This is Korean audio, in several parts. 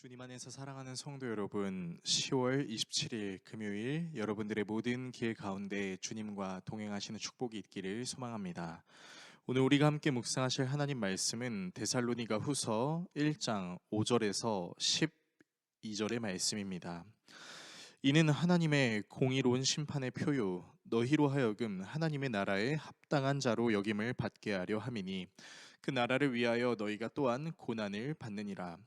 주님 안에서 사랑하는 성도 여러분, 10월 27일 금요일 여러분들의 모든 길 가운데 주님과 동행하시는 축복이 있기를 소망합니다. 오늘 우리가 함께 묵상하실 하나님 말씀은 데살로니가 후서 1장 5절에서 12절의 말씀입니다. 이는 하나님의 공의로운 심판의 표요 너희로 하여금 하나님의 나라에 합당한 자로 여김을 받게 하려 함이니 그 나라를 위하여 너희가 또한 고난을 받느니라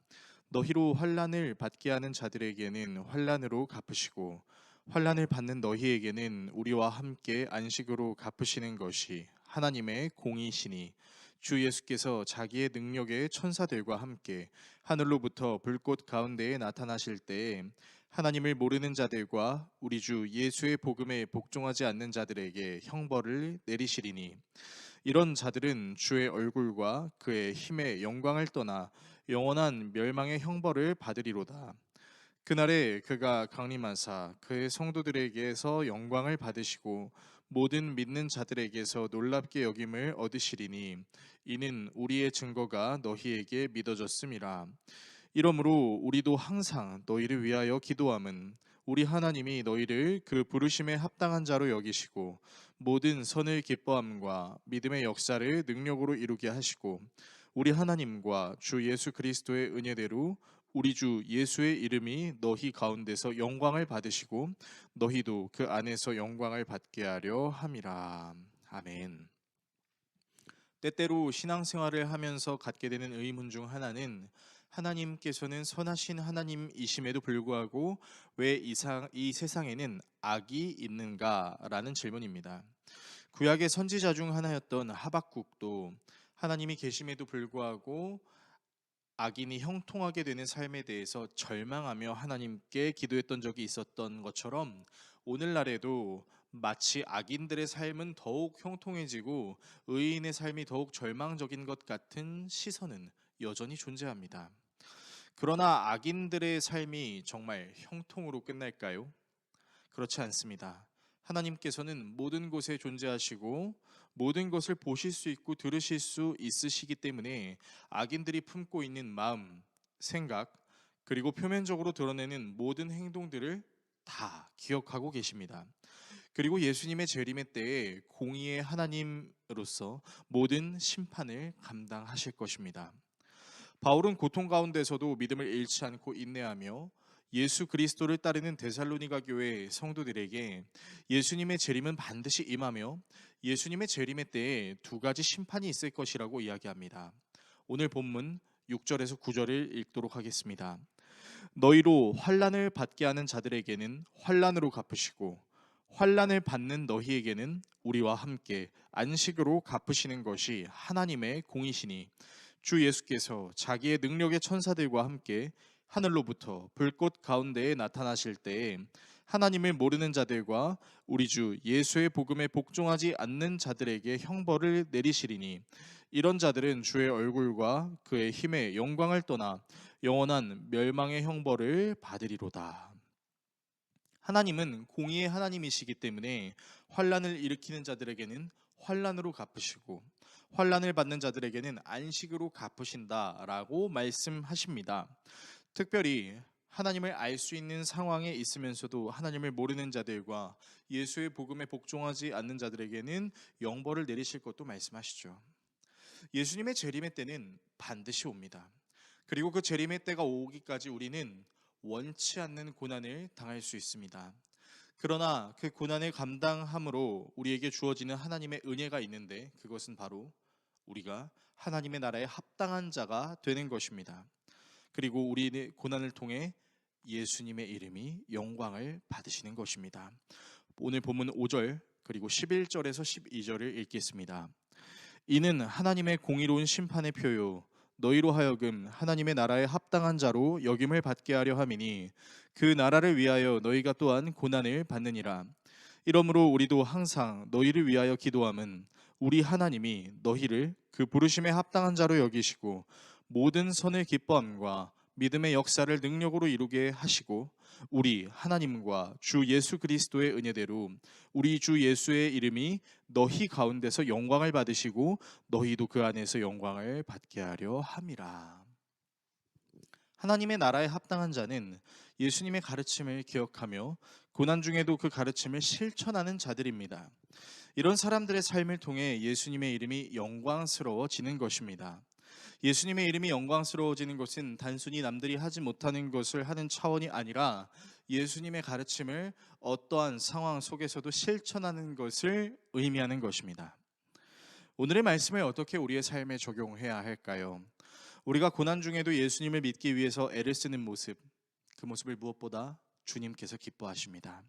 너희로 환란을 받게 하는 자들에게는 환란으로 갚으시고 환란을 받는 너희에게는 우리와 함께 안식으로 갚으시는 것이 하나님의 공이시니 주 예수께서 자기의 능력의 천사들과 함께 하늘로부터 불꽃 가운데에 나타나실 때에 하나님을 모르는 자들과 우리 주 예수의 복음에 복종하지 않는 자들에게 형벌을 내리시리니 이런 자들은 주의 얼굴과 그의 힘의 영광을 떠나 영원한 멸망의 형벌을 받으리로다. 그날에 그가 강림하사 그의 성도들에게서 영광을 받으시고 모든 믿는 자들에게서 놀랍게 여김을 얻으시리니 이는 우리의 증거가 너희에게 믿어졌음이라. 이러므로 우리도 항상 너희를 위하여 기도함은 우리 하나님이 너희를 그 부르심에 합당한 자로 여기시고 모든 선을 기뻐함과 믿음의 역사를 능력으로 이루게 하시고 우리 하나님과 주 예수 그리스도의 은혜대로 우리 주 예수의 이름이 너희 가운데서 영광을 받으시고 너희도 그 안에서 영광을 받게 하려 함이라. 아멘. 때때로 신앙생활을 하면서 갖게 되는 의문 중 하나는 하나님께서는 선하신 하나님이심에도 불구하고 왜 이상, 이 세상에는 악이 있는가라는 질문입니다. 구약의 선지자 중 하나였던 하박국도 하나님이 계심에도 불구하고 악인이 형통하게 되는 삶에 대해서 절망하며 하나님께 기도했던 적이 있었던 것처럼 오늘날에도 마치 악인들의 삶은 더욱 형통해지고 의인의 삶이 더욱 절망적인 것 같은 시선은 여전히 존재합니다. 그러나 악인들의 삶이 정말 형통으로 끝날까요? 그렇지 않습니다. 하나님께서는 모든 곳에 존재하시고 모든 것을 보실 수 있고 들으실 수 있으시기 때문에 악인들이 품고 있는 마음, 생각, 그리고 표면적으로 드러내는 모든 행동들을 다 기억하고 계십니다. 그리고 예수님의 재림의 때에 공의의 하나님으로서 모든 심판을 감당하실 것입니다. 바울은 고통 가운데서도 믿음을 잃지 않고 인내하며 예수 그리스도를 따르는 데살로니가 교회 성도들에게 예수님의 재림은 반드시 임하며 예수님의 재림의 때에 두 가지 심판이 있을 것이라고 이야기합니다. 오늘 본문 6절에서 9절을 읽도록 하겠습니다. 너희로 환란을 받게 하는 자들에게는 환란으로 갚으시고 환란을 받는 너희에게는 우리와 함께 안식으로 갚으시는 것이 하나님의 공이시니 주 예수께서 자기의 능력의 천사들과 함께 하늘로부터 불꽃 가운데에 나타나실 때에 하나님을 모르는 자들과 우리 주 예수의 복음에 복종하지 않는 자들에게 형벌을 내리시리니 이런 자들은 주의 얼굴과 그의 힘의 영광을 떠나 영원한 멸망의 형벌을 받으리로다. 하나님은 공의의 하나님이시기 때문에 환란을 일으키는 자들에게는 환란으로 갚으시고 환란을 받는 자들에게는 안식으로 갚으신다라고 말씀하십니다. 특별히 하나님을 알 수 있는 상황에 있으면서도 하나님을 모르는 자들과 예수의 복음에 복종하지 않는 자들에게는 영벌을 내리실 것도 말씀하시죠. 예수님의 재림의 때는 반드시 옵니다. 그리고 그 재림의 때가 오기까지 우리는 원치 않는 고난을 당할 수 있습니다. 그러나 그 고난을 감당함으로 우리에게 주어지는 하나님의 은혜가 있는데 그것은 바로 우리가 하나님의 나라에 합당한 자가 되는 것입니다. 그리고 우리의 고난을 통해 예수님의 이름이 영광을 받으시는 것입니다. 오늘 본문 5절 그리고 11절에서 12절을 읽겠습니다. 이는 하나님의 공의로운 심판의 표요 너희로 하여금 하나님의 나라에 합당한 자로 여김을 받게 하려 함이니 그 나라를 위하여 너희가 또한 고난을 받느니라 이러므로 우리도 항상 너희를 위하여 기도함은 우리 하나님이 너희를 그 부르심에 합당한 자로 여기시고 모든 선을 기뻐함과 믿음의 역사를 능력으로 이루게 하시고 우리 하나님과 주 예수 그리스도의 은혜대로 우리 주 예수의 이름이 너희 가운데서 영광을 받으시고 너희도 그 안에서 영광을 받게 하려 함이라. 하나님의 나라에 합당한 자는 예수님의 가르침을 기억하며 고난 중에도 그 가르침을 실천하는 자들입니다. 이런 사람들의 삶을 통해 예수님의 이름이 영광스러워지는 것입니다. 예수님의 이름이 영광스러워지는 것은 단순히 남들이 하지 못하는 것을 하는 차원이 아니라 예수님의 가르침을 어떠한 상황 속에서도 실천하는 것을 의미하는 것입니다. 오늘의 말씀을 어떻게 우리의 삶에 적용해야 할까요? 우리가 고난 중에도 예수님을 믿기 위해서 애를 쓰는 모습, 그 모습을 무엇보다 주님께서 기뻐하십니다.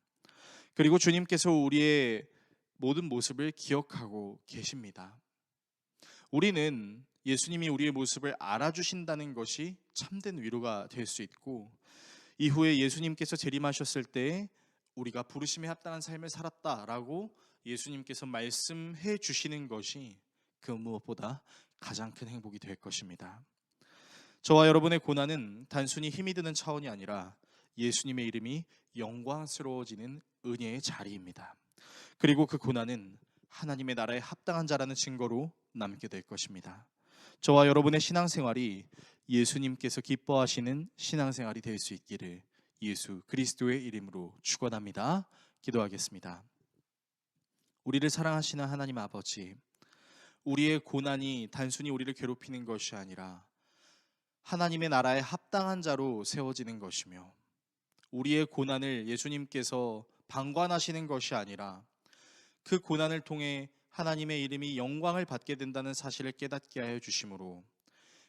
그리고 주님께서 우리의 모든 모습을 기억하고 계십니다. 우리는 예수님이 우리의 모습을 알아주신다는 것이 참된 위로가 될 수 있고 이후에 예수님께서 재림하셨을 때 우리가 부르심에 합당한 삶을 살았다라고 예수님께서 말씀해 주시는 것이 그 무엇보다 가장 큰 행복이 될 것입니다. 저와 여러분의 고난은 단순히 힘이 드는 차원이 아니라 예수님의 이름이 영광스러워지는 은혜의 자리입니다. 그리고 그 고난은 하나님의 나라에 합당한 자라는 증거로 남게 될 것입니다. 저와 여러분의 신앙생활이 예수님께서 기뻐하시는 신앙생활이 될 수 있기를 예수 그리스도의 이름으로 축원합니다. 기도하겠습니다. 우리를 사랑하시는 하나님 아버지, 우리의 고난이 단순히 우리를 괴롭히는 것이 아니라 하나님의 나라에 합당한 자로 세워지는 것이며 우리의 고난을 예수님께서 방관하시는 것이 아니라 그 고난을 통해 하나님의 이름이 영광을 받게 된다는 사실을 깨닫게 하여 주심으로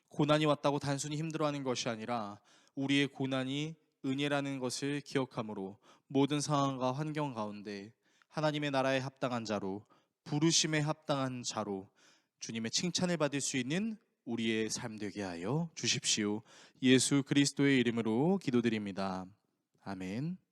고난이 왔다고 단순히 힘들어하는 것이 아니라 우리의 고난이 은혜라는 것을 기억함으로 모든 상황과 환경 가운데 하나님의 나라에 합당한 자로 부르심에 합당한 자로 주님의 칭찬을 받을 수 있는 우리의 삶 되게 하여 주십시오. 예수 그리스도의 이름으로 기도드립니다. 아멘.